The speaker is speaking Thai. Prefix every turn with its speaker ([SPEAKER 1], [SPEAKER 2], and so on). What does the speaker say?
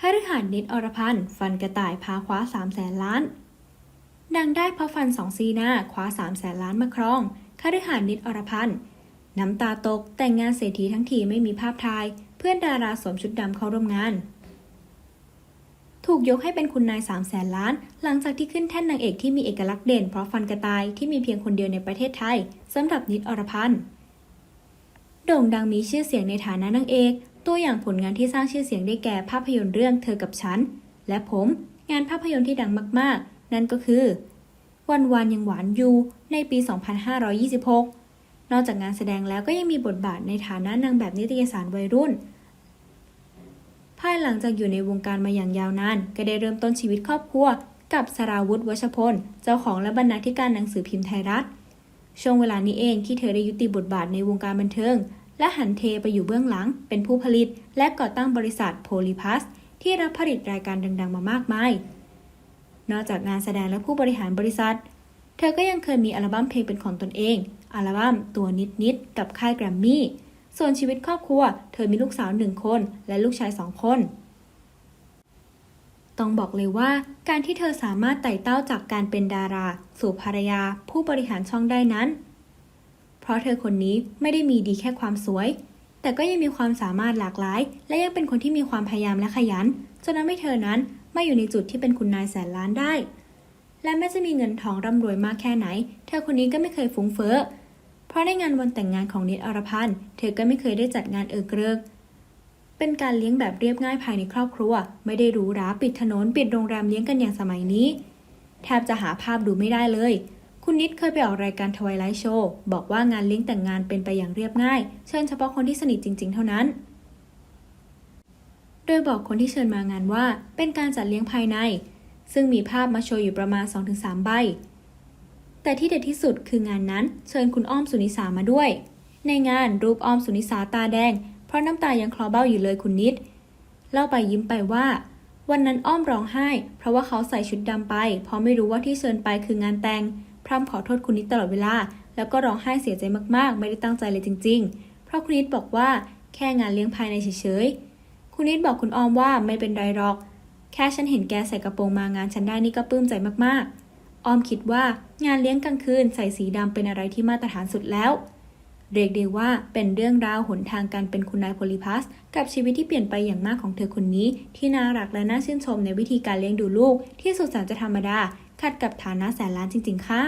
[SPEAKER 1] คฤหาสน์นิดอรพันธ์ฟันกระต่ายพาคว้า3แสนล้านดังได้เพราะฟันสองซีหน้าคว้า3แสนล้านมาครองคฤหาสน์นิดอรพันธ์น้ำตาตกแต่งงานเศรษฐีทั้งทีไม่มีภาพถ่าย เพื่อนดาราสวมชุดดำเข้าร่วมงาน ถูกยกให้เป็นคุณนาย3แสนล้าน หลังจากที่ขึ้นแท่นนางเอกที่มีเอกลักษณ์เด่นเพราะฟันกระต่ายที่มีเพียงคนเดียวในประเทศไทยสำหรับนิดอรพันธ์โด่งดังมีชื่อเสียงในฐานะนางเอก ตัวอย่างผลงานที่สร้างชื่อเสียงได้แก่ภาพยนตร์เรื่องเธอกับฉัน และผมงานภาพยนตร์ที่ดังมากๆ นั่นก็คือ วันวานยังหวานอยู่ในปี 2526 นอกจากงานแสดงแล้วก็ยังมีบทบาทในฐานะนางแบบนิตยสารวัยรุ่น ภายหลังจากอยู่ในวงการมาอย่างยาวนาน ก็ได้เริ่มต้นชีวิตครอบครัว กับสราวุธวชพล เจ้าของและบรรณาธิการหนังสือพิมพ์ไทยรัฐ ช่วงเวลานี้เองที่เธอได้ยุติบทบาทในวงการบันเทิง และหันเทไปอยู่เบื้องหลัง เป็นผู้ผลิต และก่อตั้งบริษัทโพลิพัสที่รับผลิตรายการดัง ๆ มามากมาย นอกจากงานแสดงและผู้บริหารบริษัท เธอก็ยังเคยมีอัลบั้มเพลงเป็นของตนเอง อัลบั้มตัวนิดนิดๆกับค่ายแกรมมี่ ส่วนชีวิตครอบครัว เธอมีลูกสาวหนึ่งคน และลูกชายสองคน ต้องบอกเลยว่า การที่เธอสามารถไต่เต้าจากการเป็นดารา สู่ภรรยา ผู้บริหารช่องได้นั้น เพราะเธอคนนี้ไม่ได้มีดีแค่ความสวย แต่ก็ยังมีความสามารถหลากหลาย และยังเป็นคนที่มีความพยายามและขยัน จนทำให้เธอนั้นมาอยู่ในจุดที่เป็นคุณนายแสนล้านได้ และแม้จะมีเงินทองร่ำรวยมากแค่ไหน เธอคนนี้ก็ไม่เคยฟุ้งเฟ้อ เพราะในงานวันแต่งงานของนิดอรพันธ์เธอก็ไม่เคยได้จัดงานเออเกริกเป็นการเลี้ยงแบบเรียบง่ายภายในครอบครัว ไม่ได้หรูหราปิดถนนปิดโรงแรมเลี้ยงกันอย่างสมัยนี้ แทบจะหาภาพดูไม่ได้เลย คุณนิดเคยไปออกรายการทวายไลท์โชว์บอกว่างานเลี้ยงแต่งงานเป็นไปอย่างเรียบง่าย เชิญเฉพาะคนที่สนิทจริง ๆ เท่านั้น โดยบอกคนที่เชิญมางานว่าเป็นการจัดเลี้ยงภายใน ซึ่งมีภาพมาโชว์อยู่ประมาณ 2-3 ใบ แต่ที่เด็ดที่สุดคืองานนั้น เชิญคุณอ้อมสุนิสามาด้วย ในงานรูปอ้อมสุนิสาตาแดง เพราะน้ำตายังคลอเบ้าอยู่เลยคุณนิด เล่าไปยิ้มไปว่าวันนั้นอ้อมร้องไห้ เพราะว่าเขาใส่ชุดดำไป เพราะไม่รู้ว่าที่เชิญไปคืองานแต่ง พร่ำขอโทษคุณนิดตลอดเวลา แล้วก็ร้องไห้เสียใจมากๆ ไม่ได้ตั้งใจเลยจริง ๆ เพราะคุณนิดบอกว่าแค่งานเลี้ยงภายในเฉยๆ คุณนิดบอกคุณออมว่าไม่เป็นไรหรอก แค่ฉันเห็นแกใส่กระโปรงมางานฉันได้นี่ก็ปลื้มใจมากๆ ออมคิดว่างานเลี้ยงกลางคืนใส่สีดำเป็นอะไรที่มาตรฐานสุดแล้ว เรียกได้ว่าเป็นเรื่องราวหนทางการเป็นคุณนายโพลิพัส กับชีวิตที่เปลี่ยนไปอย่างมากของเธอคนนี้ ที่น่ารักและน่าชื่นชมในวิธีการเลี้ยงดูลูกที่สุดแสนจะธรรมดา ขัดกับฐานะแสนล้านจริง ๆ ค่ะ